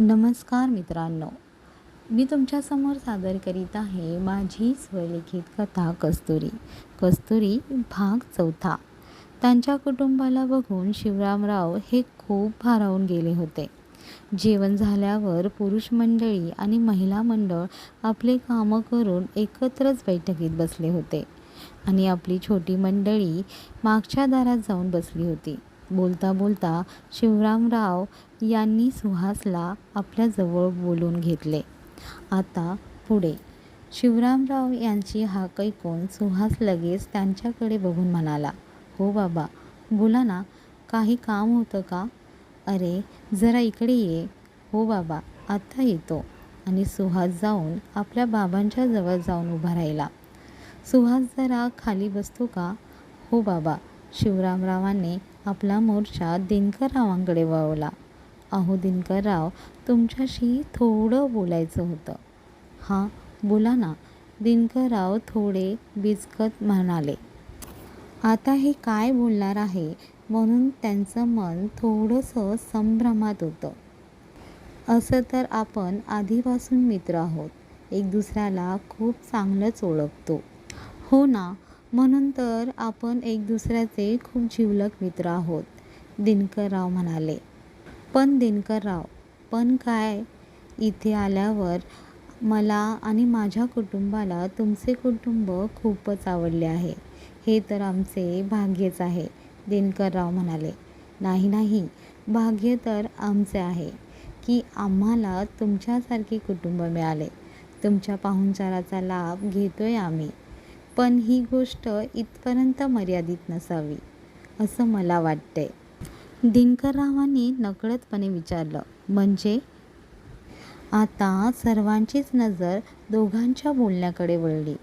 नमस्कार मित्रांनो. मी तुमच्यासमोर सादर करीत आहे माझी स्वलिखित कथा कस्तुरी. कस्तुरी भाग चौथा. त्यांच्या कुटुंबाला बघून शिवरामराव हे खूप भारावून गेले होते. जेवण झाल्यावर पुरुष मंडळी आणि महिला मंडळ आपले कामं करून एकत्रच बैठकीत बसले होते. आणि आपली छोटी मंडळी मागच्या दारात जाऊन बसली होती. बोलता बोलता शिवरामराव यांनी सुहासला आपल्याजवळ बोलून घेतले. आता पुढे. शिवरामराव यांची हाक ऐकून सुहास लगेच त्यांच्याकडे बघून म्हणाला हो बाबा बोला ना काही काम होतं का? अरे जरा इकडे ये. हो बाबा आत्ता येतो. आणि सुहास जाऊन आपल्या बाबांच्या जवळ जाऊन उभा राहिला. सुहास जरा खाली बसतो का? हो बाबा शिवरामरावांनी आपला मोर्चा दिनकररावांकडे वळवला. अहो दिनकरराव तुमच्याशी थोडं बोलायचं होतं. हां बोला ना दिनकरराव थोडे बिचकत म्हणाले. आता हे काय बोलणार आहे? म्हणून त्यांचं मन थोडंसं संभ्रमात होतं. असं तर आपण आधीपासून मित्र आहोत. एक दुसऱ्याला खूप चांगलंच ओळखतो. हो ना म्हणून तर आपण एक दुसऱ्याचे खूप जिवलग मित्र आहोत दिनकरराव म्हणाले. पण दिनकरराव पण काय? इथे आल्यावर मला आणि माझ्या कुटुंबाला तुमचे कुटुंब खूपच आवडले आहे. हे तर आमचे भाग्यच आहे दिनकरराव म्हणाले. नाही नाही भाग्य तर आमचे आहे की आम्हाला तुमच्यासारखे कुटुंब मिळाले. तुमच्या पाहुणचाराचा लाभ घेतोय आम्ही. पण ही गोष्ट इथपर्यंत मर्यादित नसावी असं मला वाटतंय. दिनकररावांनी नकळतपणे विचारलं म्हणजे? आता सर्वांचीच नजर दोघांच्या बोलण्याकडे वळली.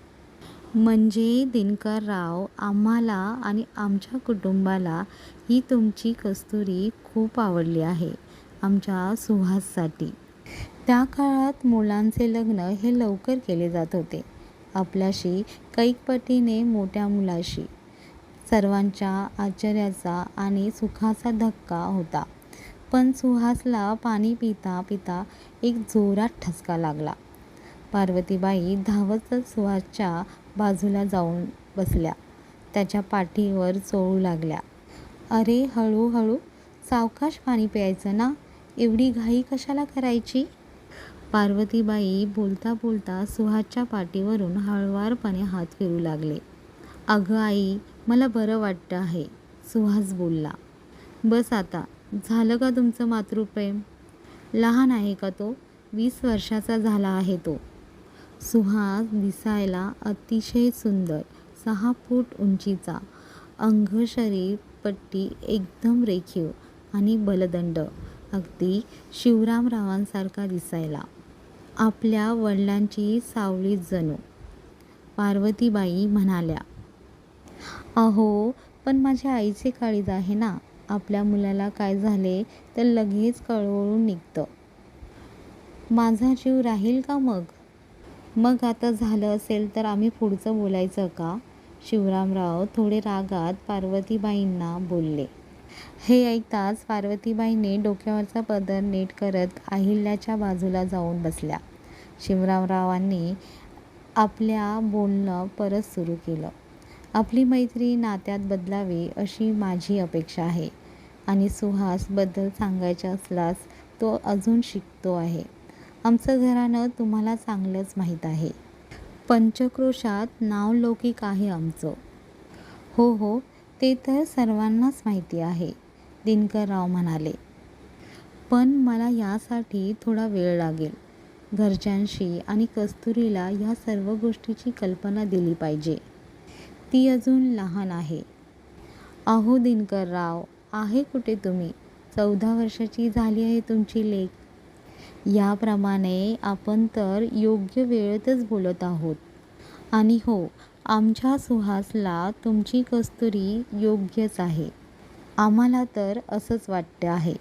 म्हणजे दिनकरराव आम्हाला आणि आमच्या कुटुंबाला ही तुमची कस्तुरी खूप आवडली आहे आमच्या सुहाससाठी. त्या काळात मुलांचे लग्न हे लवकर केले जात होते. आपल्याशी कैकपटीने मोठ्या मुलाशी. सर्वांच्या आश्चर्याचा आणि सुखाचा धक्का होता. पण सुहासला पाणी पिता पिता एक जोरात ठसका लागला. पार्वतीबाई धावतच सुहासच्या बाजूला जाऊन बसल्या. त्याच्या पाठीवर चोळू लागल्या. अरे हळूहळू सावकाश पाणी प्यायचं ना? एवढी घाई कशाला करायची? पार्वतीबाई बोलता बोलता सुहासच्या पाठीवरून हळुवारपणे हात फिरू लागले. अगं आई मला बरं वाटतं आहे सुहास बोलला. बस आता झालं का तुमचं मातृप्रेम? लहान आहे का तो? वीस वर्षाचा झाला आहे तो. सुहास दिसायला अतिशय सुंदर सहा फूट उंचीचा अंग शरीर पट्टी एकदम रेखीव आणि बलदंड अगदी शिवरामरावांसारखा दिसायला. आपल्या वडिलांची सावली जणू. पार्वतीबाई म्हणाल्या अहो पण माझ्या आईचे काळीज आहे ना. आपल्या मुलाला काय झाले तर लगेच कळवळून निघतं. माझा जीव राहील का मग? मग आता झालं असेल तर आम्ही पुढचं बोलायचं का? शिवरामराव थोडे रागात पार्वतीबाईंना बोलले. हे ऐकताच पार्वतीबाईने डोक्यावरचा पदर नेट करत अहिल्याच्या बाजूला जाऊन बसल्या. शिवरामरावांनी आपल्या बोलणं परत सुरू केलं. आपली मैत्री नात्यात बदलावी अशी माझी अपेक्षा आहे आणि सुहासबद्दल सांगायचं असल्यास तो अजून शिकतो आहे. आमचं घराणं तुम्हाला चांगलंच माहीत आहे. पंचक्रोशात नावलौकिक आहे आमचं. हो हो ते तर सर्वांनाच माहिती आहे दिनकरराव म्हणाले. पण मला यासाठी थोडा वेळ लागेल. घरच्यांशी आणि कस्तुरीला ह्या सर्व गोष्टीची कल्पना दिली पाहिजे. ती अजून लहान आहे. अहो दिनकरराव आहे कुठे तुम्ही? चौदा वर्षाची झाली आहे तुमची लेख. याप्रमाणे आपण तर योग्य वेळेतच बोलत आहोत. आणि हो आमच्या सुहासला तुमची कस्तुरी योग्यच आहे. आम्हाला तर असंच वाटतं आहे.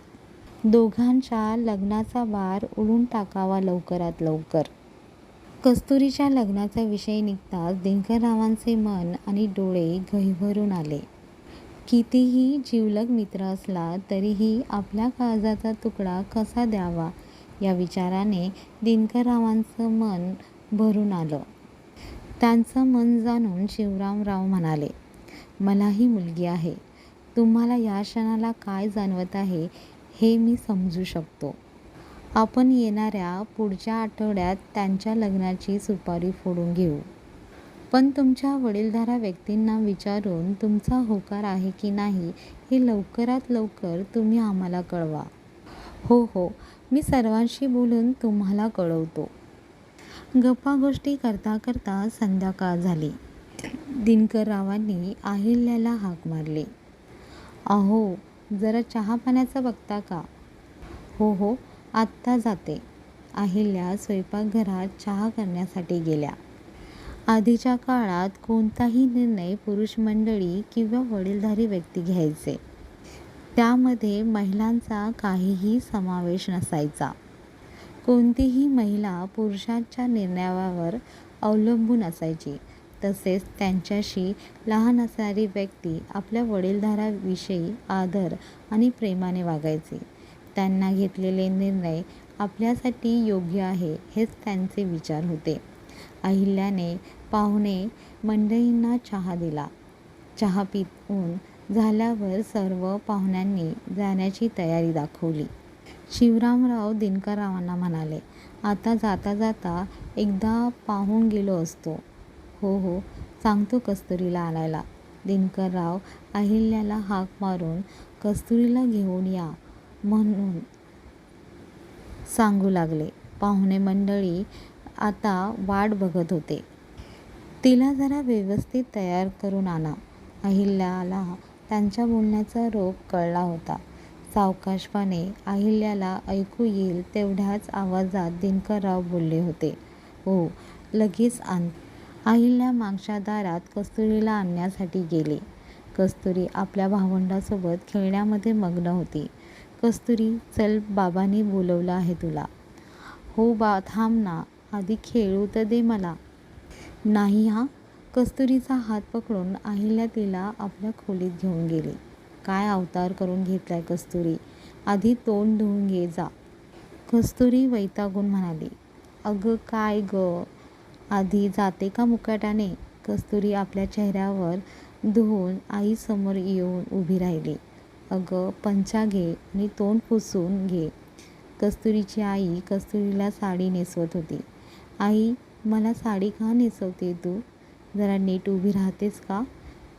दोघांच्या लग्नाचा बार उडून टाकावा लवकरात लवकर. कस्तुरीच्या लग्नाचा विषय निघताच दिनकररावांचे मन आणि डोळे गहिवरून आले. कितीही जिवलग मित्र असला तरीही आपल्या काळजाचा तुकडा कसा द्यावा या विचाराने दिनकररावांचं मन भरून आलं. त्यांचं मन जाणून शिवरामराव म्हणाले मलाही मुलगी आहे. तुम्हाला या क्षणाला काय जाणवत आहे हे मी समजू शकतो. आपण येणाऱ्या पुढच्या आठवड्यात त्यांच्या लग्नाची सुपारी फोडून घेऊ. पण तुमच्या वडीलधारा व्यक्तींना विचारून तुमचा होकार आहे की नाही हे लवकरात लवकर तुम्ही आम्हाला कळवा. हो हो. मी सर्वांशी बोलून तुम्हाला कळवतो. गप्पा गोष्टी करता करता संध्याकाळ झाली. दिनकररावांनी अहिल्याला हाक मारली. अहो जरा चहा पाण्याचं बघता का? हो हो आत्ता जाते. अहिल्या स्वयंपाकघरात चहा करण्यासाठी गेल्या. आधीच्या काळात कोणताही निर्णय पुरुष मंडळी किंवा वडीलधारी व्यक्ती घ्यायचे. त्यामध्ये महिलांचा काहीही समावेश नसायचा. कोणतीही महिला पुरुषांच्या निर्णयावर अवलंबून असायची. तसेच त्यांच्याशी लहान असणारी व्यक्ती आपल्या वडीलधाराविषयी आदर आणि प्रेमाने वागायची. त्यांना घेतलेले निर्णय आपल्यासाठी योग्य आहे हेच त्यांचे विचार होते. अहिल्याने पाहुणे मंडळींना चहा दिला. चहा पिऊन झाल्यावर सर्व पाहुण्यांनी जाण्याची तयारी दाखवली. शिवरामराव दिनकररावांना म्हणाले आता जाता जाता एकदा पाहून गेलो असतो. हो हो सांगतो कस्तुरीला आणायला. दिनकरराव अहिल्याला हाक मारून कस्तुरीला घेऊन या म्हणून सांगू लागले. पाहुणे मंडळी आता वाट बघत होते. तिला जरा व्यवस्थित तयार करून आणा. अहिल्याला त्यांच्या बोलण्याचा रोग कळला होता. सावकाशपणे अहिल्याला ऐकू येईल तेवढ्याच आवाजात दिनकरराव बोलले होते. हो लगेच आण. अहिल्या मागच्या दारात कस्तुरीला आणण्यासाठी गेली. कस्तुरी आपल्या भावंडासोबत खेळण्यामध्ये मग्न होती. कस्तुरी चल बाबांनी बोलवलं आहे तुला. हो बा थांब ना. आधी खेळू तर दे मला. नाही हा. कस्तुरीचा हात पकडून अहिल्या तिला आपल्या खोलीत घेऊन गेली. काय अवतार करून घेतलाय कस्तुरी? आधी तोंड धुवून घे जा. कस्तुरी वैतागून म्हणाली अगं काय ग? आधी जाते का मुकाट्याने कस्तुरी आपल्या चेहऱ्यावर धुवून आईसमोर येऊन उभी राहिली. अगं पंचा घे आणि तोंड पुसून घे. कस्तुरीची आई कस्तुरीला साडी नेसवत होती. आई मला साडी का नेसवते तू? जरा नीट उभी राहतेस का?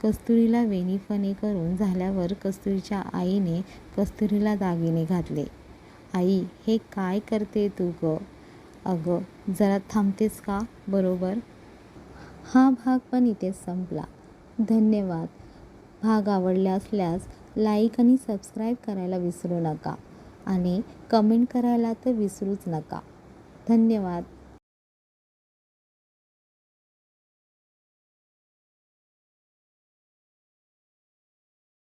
कस्तुरीला वेणीफणी करून झाल्यावर कस्तुरीच्या आईने कस्तुरीला दागिने घातले. आई हे काय करते तू ग? अगं जरा थांबतेस का? बरोबर? हा भाग पण इथेच संपला. धन्यवाद. भाग आवडला असल्यास लाईक आणि सबस्क्राईब करायला विसरू नका आणि कमेंट करायला तर विसरूच नका. धन्यवाद.